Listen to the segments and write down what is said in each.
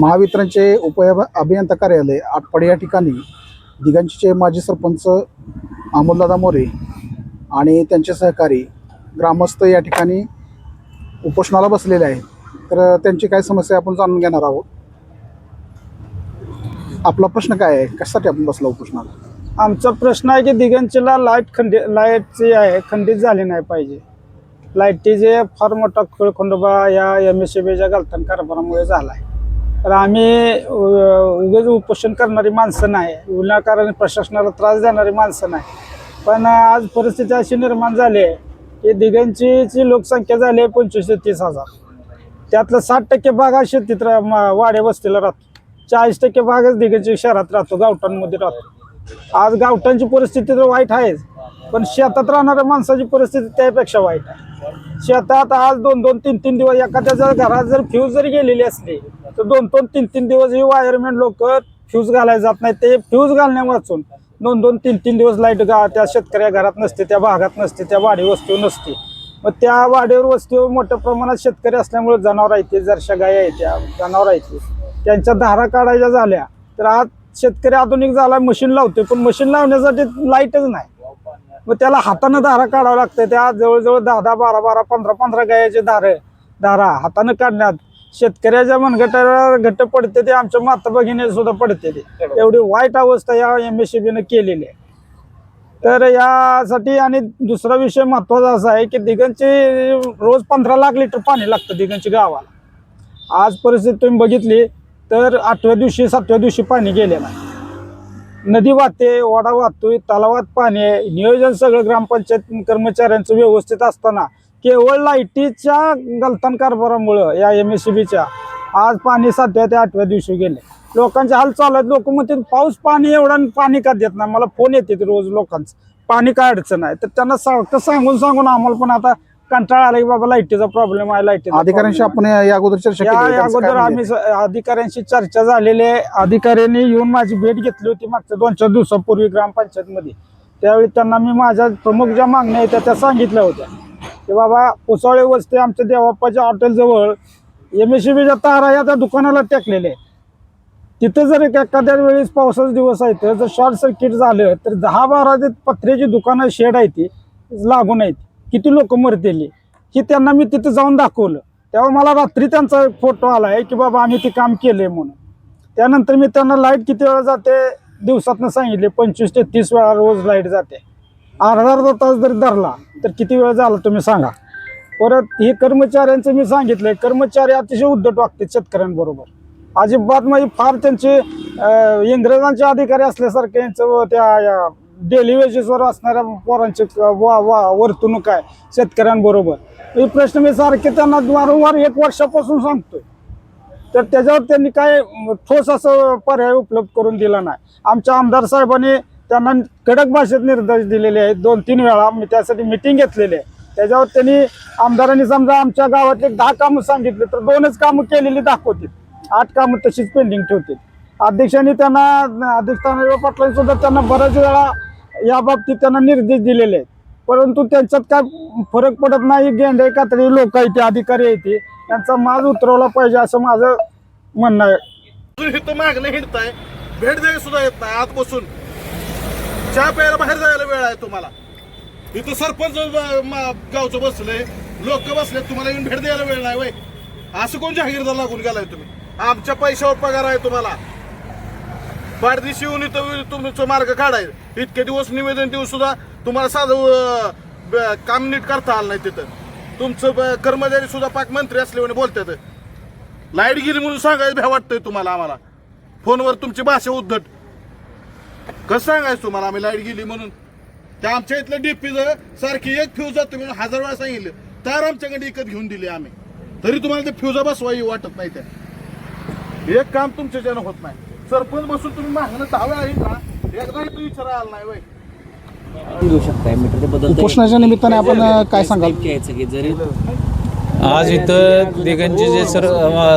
महावितरणचे उप अभियंता कार्यालय आटपाडी या ठिकाणी दिगांचीचे माजी सरपंच अमोलदादा मोरे आणि त्यांचे सहकारी ग्रामस्थ या ठिकाणी उपोषणाला बसलेले आहेत. तर त्यांची काय समस्या आपण जाणून घेणार आहोत? आपला प्रश्न काय आहे? कशासाठी आपण बसला उपोषणाला? आमचा प्रश्न आहे की दिगंचीला लाइट खंडी लाईटची आहे खंडित झाली नाही पाहिजे. लाईटीचे फार मोठा खेळखंडोबा या एम एस सी बीच्या गलतान कारभारामुळे झाला आहे तर आम्ही उगेच उपोषण करणारी माणसं नाही. विनाकारण प्रशासनाला त्रास देणारी माणसं नाही. पण आज परिस्थिती अशी निर्माण झाली आहे की दिगंचीची लोकसंख्या झाली आहे पंचवीस ते तीस हजार. त्यातला साठ टक्के भाग हा शेतीत रा- मा- वाड्या वस्तीला राहतो. चाळीस टक्के भागच दिगंची शहरात राहतो गावठांमध्ये राहतो. आज गावठांची परिस्थिती तर वाईट आहेच पण शेतात राहणाऱ्या माणसाची परिस्थिती त्यापेक्षा वाईट आहे. शेतात आज दोन दोन तीन तीन दिवस एखाद्या जर घरात जर फ्यूज जरी गेलेली असली तर दोन दोन तीन तीन दिवस ही वायरमॅन लोक फ्यूज घालायला जात नाही ते फ्यूज घालण्या वाचून दोन दोन तीन तीन दिवस लाइट गा त्या शेतकऱ्या घरात नसते त्या भागात नसते त्या वाडी वस्तू नसते. मग त्या वाडीवर वस्तीवर मोठ्या प्रमाणात शेतकरी असल्यामुळे जनावर आहेत जरशा गाय आहेत जनावर आहेत. त्यांच्या धारा काढायच्या झाल्या तर आज शेतकरी आधुनिक झाला मशीन लावतोय पण मशीन लावण्यासाठी लाईटच नाही. मग त्याला हातानं धारा काढावं लागतं त्या जवळजवळ दहा दहा बारा बारा पंधरा पंधरा गायाचे धार धारा हातानं काढण्यात. शेतकऱ्याच्या मनगटाला घट्ट पडते ते आमच्या माता भगिनी सुद्धा पडते ते. एवढी वाईट अवस्था या एम एस सी बीनं केलेली आहे. तर यासाठी आणि दुसरा विषय महत्त्वाचा असा आहे की दिगंची रोज पंधरा लाख लिटर पाणी लागतं दिगंची गावाला. आज परिस्थिती तुम्ही बघितली तर आठव्या दिवशी सातव्या दिवशी पाणी गेले नाही. नदी वाहते ओढा वाहतोय तलावात पाणी आहे. नियोजन सगळं ग्रामपंचायत कर्मचाऱ्यांचं व्यवस्थित असताना केवळ लाईटीच्या गलतान कारभारामुळं या एम एस सी बीच्या आज पाणी सातव्या ते आठव्या दिवशी गेले. लोकांचे हाल चालू आहेत. लोक म्हणते पाऊस पाणी एवढा आणि पाणी का देत नाही? मला फोन येते रोज लोकांचं. पाणी काय अडचण आहे? तर त्यांना सारखं सांगून सांगून आम्हाला पण आता कंटाळा आला की बाबा लाईटीचा प्रॉब्लेम आहे लाईटीचा अधिकाऱ्यांशी आपण या अगोदर चर्चा या केली आहे. त्यांचं काय अगोदर म्हणजे? आम्ही स- अधिकाऱ्यांशी चर्चा झालेली आहे अधिकाऱ्यांनी येऊन माझी भेट घेतली होती मागच्या दोन चार दिवसापूर्वी ग्रामपंचायतमध्ये त्यावेळी त्यांना मी माझ्या प्रमुख ज्या मागण्या आहेत त्या- त्या सांगितल्या होत्या की बाबा पुसाळे वस्ती आमच्या देवाप्पाच्या हॉटेलजवळ एम एस सी बीच्या तारा या त्या दुकानाला टेकलेले आहे. तिथं जर एक एखाद्या वेळेस पावसाचा दिवस आहे तर जर शॉर्ट सर्किट झालं तर दहा बारा जे पत्र्याची दुकानं शेड आहे ती लागून आहेत किती लोक मरतेली? हे त्यांना मी तिथं जाऊन दाखवलं. तेव्हा मला रात्री त्यांचा फोटो आला आहे की बाबा आम्ही ते काम केले म्हणून. त्यानंतर मी त्यांना लाइट किती वेळा जाते? दिवसातनं सांगितले पंचवीस ते तीस वेळा रोज लाइट जाते. अर्धा अर्धा तास जरी धरला तर किती वेळ झाला तुम्ही सांगा. परत हे कर्मचाऱ्यांचं मी सांगितलं कर्मचारी अतिशय उद्धट वागतात शेतकऱ्यांबरोबर. अजिबात म्हणजे फार त्यांचे इंग्रजांचे अधिकारी असल्यासारखे यांचं व त्या डेली वेजेसवर असणाऱ्या पोरांचे वा वा वर्तणूक आहे शेतकऱ्यांबरोबर. हे प्रश्न मी सारखे त्यांना वारंवार एक वर्षापासून सांगतोय. तर त्याच्यावर त्यांनी काय ठोस असं पर्याय उपलब्ध करून दिला नाही. आमच्या आमदार साहेबांनी त्यांना कडक भाषेत निर्देश दिलेले आहेत. दोन तीन वेळा मी त्यासाठी मिटिंग घेतलेली आहे. त्याच्यावर त्यांनी आमदारांनी समजा आमच्या गावातले दहा कामं सांगितले तर दोनच कामं केलेली दाखवतील. आठ कामं तशीच पेंडिंग ठेवतील. अध्यक्षांनी त्यांना अध्यक्ष पाटलांनी सुद्धा त्यांना बऱ्याच वेळा या बाबतीत त्यांना निर्देश दिलेले आहेत. परंतु त्यांच्यात काय फरक पडत नाही गेंडे कातडी लोक आहेत अधिकारी आहेत त्यांचा माल उतरवला पाहिजे असं माझं म्हणणं आहे. अजून इथं मागणं हिंडताय भेट द्यायला सुद्धा येत नाही आत बसून चहा प्यायला बाहेर जायला वेळ आहे तुम्हाला. इथं सरपंच गावचं बसले लोक बसले तुम्हाला येऊन भेट द्यायला वेळ नाही वय. असं कोण जहागीरदार लागून गेलाय तुम्ही? आमच्या पैशावर पगार आहे तुम्हाला. पारदिशी येऊन इथं तुमचं मार्ग काढायचं इतके दिवस निवेदन देऊन सुद्धा तुम्हाला साधं ब- काम नीट करता आलं नाही तिथं. तुमचं ब- कर्मचारी सुद्धा पाक मंत्री असले बोलतात. लाइट गेली म्हणून सांगायचं भ्या वाटतंय तुम्हाला आम्हाला. फोनवर तुमची भाषा उद्धट. कसं सांगायचं तुम्हाला? आम्ही लाइट गेली म्हणून. त्या आमच्या इथलं डीपीचं सारखी एक फ्यूज जातो म्हणून हजार वेळा सांगितलं. तर आमच्याकडे विकत घेऊन दिली आम्ही. तरी तुम्हाला ते फ्युजा बसवाई वाटत नाही त्या. एक काम तुमच्याच्यानं होत नाही. सरपंच बसून तुम्ही मागणं दहा वेळा येईल ना एकदाही तू विचारा आला नाही वय. घेऊ शकताय मीटर ते बदलता उपोषणाच्या निमित्ताने आपण काय सांगाल? घ्यायचं की जरी आज इथं दिगंजी जे सर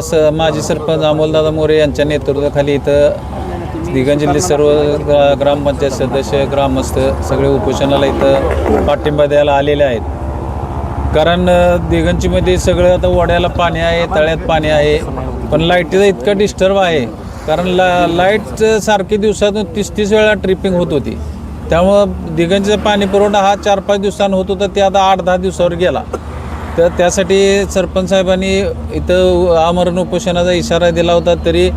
स- माजी सरपंच अमोलदादा मोरे यांच्या नेतृत्वाखाली इथं दिगंज जिल्ह्यात सर्व ग्रा- ग्रामपंचायत सदस्य ग्रामस्थ सगळे उपोषणाला इथं पाठिंबा द्यायला आलेले आहेत. कारण अ, दिगंजीमध्ये सगळं आता वड्याला पाणी आहे तळ्यात पाणी आहे पण लाईटीचा इतका डिस्टर्ब आहे. कारण ला लाइट सारखी दिवसातून तीस तीस वेळा ट्रिपिंग होत होती. त्यामुळं दिगंजीचा पाणी पुरवठा हा चार पाच दिवसांनी होत होता ते आता आठ दहा दिवसावर गेला. तर त्यासाठी सरपंच साहेबांनी इथं आमरण उपोषणाचा इशारा दिला होता तरी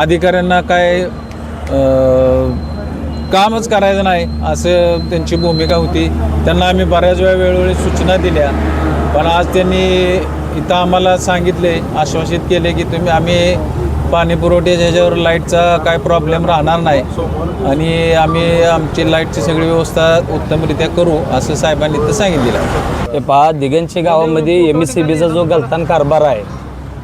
अधिकाऱ्यांना काय कामच करायचं नाही असं त्यांची भूमिका होती. त्यांना आम्ही बऱ्याच वेळा वेळोवेळी सूचना दिल्या पण आज त्यांनी इथं आम्हाला सांगितले आश्वासित केले की तुम्ही आम्ही पाणी पुरवठ्याच्या ह्याच्यावर लाईटचा काय प्रॉब्लेम राहणार नाही. आणि आम्ही आमची लाईटची सगळी व्यवस्था उत्तमरित्या करू असं साहेबांनी तर सांगितलेलं हे पहा दिगंची गावामध्ये एम एस सी बीचा जो गलतान कारभार आहे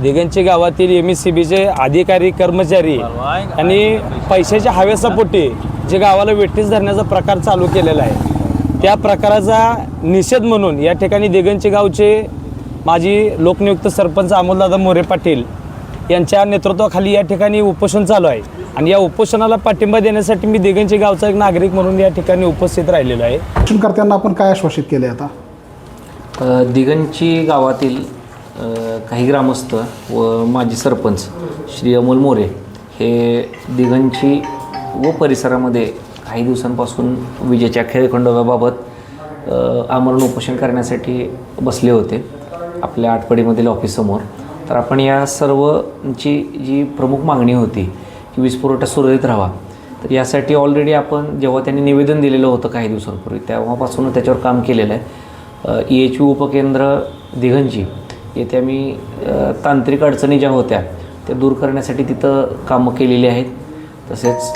दिगंची गावातील एम एस सी बीचे अधिकारी कर्मचारी आणि पैशाच्या हव्यासापोटी जे गावाला वेठीस धरण्याचा प्रकार चालू केलेला आहे त्या प्रकाराचा निषेध म्हणून या ठिकाणी दिगंची गावचे माजी लोकनियुक्त सरपंच अमोलदादा मोरे पाटील यांच्या नेतृत्वाखाली या ठिकाणी उपोषण चालू आहे. आणि या उपोषणाला पाठिंबा देण्यासाठी मी दिगंची गावचा एक नागरिक म्हणून या ठिकाणी उपस्थित राहिलेलो आहे. उपोषणकर्त्यांना आपण काय आश्वासित केले आता? दिगंची गावातील काही ग्रामस्थ व माजी सरपंच श्री अमोल मोरे हे दिगंची व परिसरामध्ये काही दिवसांपासून विजेच्या खेळखंडोबाबत अ, आमरण उपोषण करण्यासाठी बसले होते. आपल्या आटपाडीमधील ऑफिससमोर तर आपण या सर्वची जी प्रमुख मागणी होती की वीज पुरवठा सुरळीत राहावा तर यासाठी ऑलरेडी आपण जेव्हा त्यांनी निवेदन दिलेलं होतं काही दिवसांपूर्वी तेव्हापासून त्याच्यावर काम केलेलं आहे. ई एच यू उपकेंद्र दिघंजी येथे आम्ही तांत्रिक अडचणी ज्या होत्या त्या दूर करण्यासाठी तिथं कामं केलेली आहेत. तसेच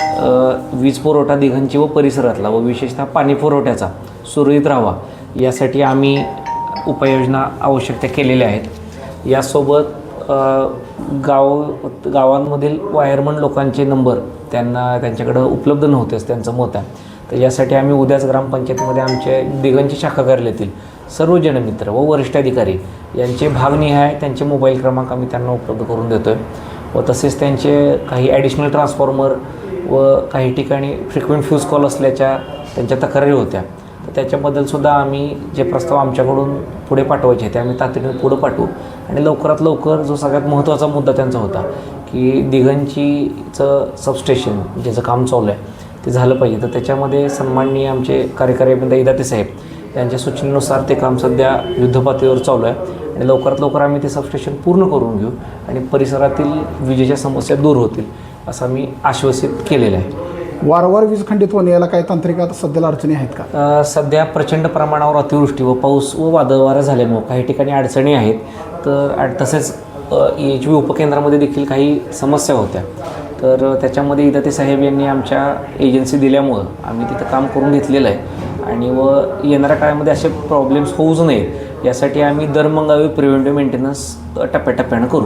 वीज पुरवठा दिघंची व परिसरातला व विशेषतः पाणी पुरवठ्याचा सुरळीत राहावा यासाठी आम्ही उपाययोजना आवश्यक त्या केलेल्या आहेत. यासोबत गाव गावांमधील वायरमन लोकांचे नंबर त्यांना त्यांच्याकडं उपलब्ध नव्हतेच त्यांचं मत आहे. तर यासाठी आम्ही उद्याच ग्रामपंचायतीमध्ये आमचे दिगंची शाखा कार्यालयातील सर्व जनमित्र व वरिष्ठ अधिकारी यांचे भागनिहाय त्यांचे मोबाईल क्रमांक आम्ही त्यांना उपलब्ध करून देतो आहे व तसेच त्यांचे काही ॲडिशनल ट्रान्सफॉर्मर व काही ठिकाणी फ्रिक्वेंट फ्यूज कॉल असल्याच्या त्यांच्या तक्रारी होत्या. त्याच्याबद्दलसुद्धा आम्ही जे प्रस्ताव आमच्याकडून पुढे पाठवायचे ते आम्ही तातडीने पुढे पाठवू. आणि लवकरात लवकर जो सगळ्यात महत्त्वाचा मुद्दा त्यांचा होता की दिघंचीचं सबस्टेशन ज्याचं काम चालू आहे ते झालं पाहिजे. तर त्याच्यामध्ये सन्माननीय आमचे कार्यकारी अभिनेता इदाते साहेब त्यांच्या सूचनेनुसार ते काम सध्या युद्धपातळीवर चालू आहे. आणि लवकरात लवकर आम्ही ते सबस्टेशन पूर्ण करून घेऊ आणि परिसरातील विजेच्या समस्या दूर होतील असं आम्ही आश्वासित केलेलं आहे. वारंवार वीज खंडित होणे याला काही तांत्रिक आता सध्याला अडचणी आहेत का? अ, सध्या प्रचंड प्रमाणावर अतिवृष्टी व पाऊस व वादळ झाल्यामुळं काही ठिकाणी अडचणी आहेत. तर तसेच एच व्ही उपकेंद्रामध्ये देखील काही समस्या होत्या. तर अ, त्याच्यामध्ये इदाते साहेब यांनी आमच्या एजन्सी दिल्यामुळं आम्ही तिथं काम करून घेतलेलं आहे. आणि व येणाऱ्या काळामध्ये असे प्रॉब्लेम्स होऊच नये यासाठी आम्ही दर मंगावी प्रिव्हेंटिव्ह मेंटेनन्स टप्प्याटप्प्यानं करू.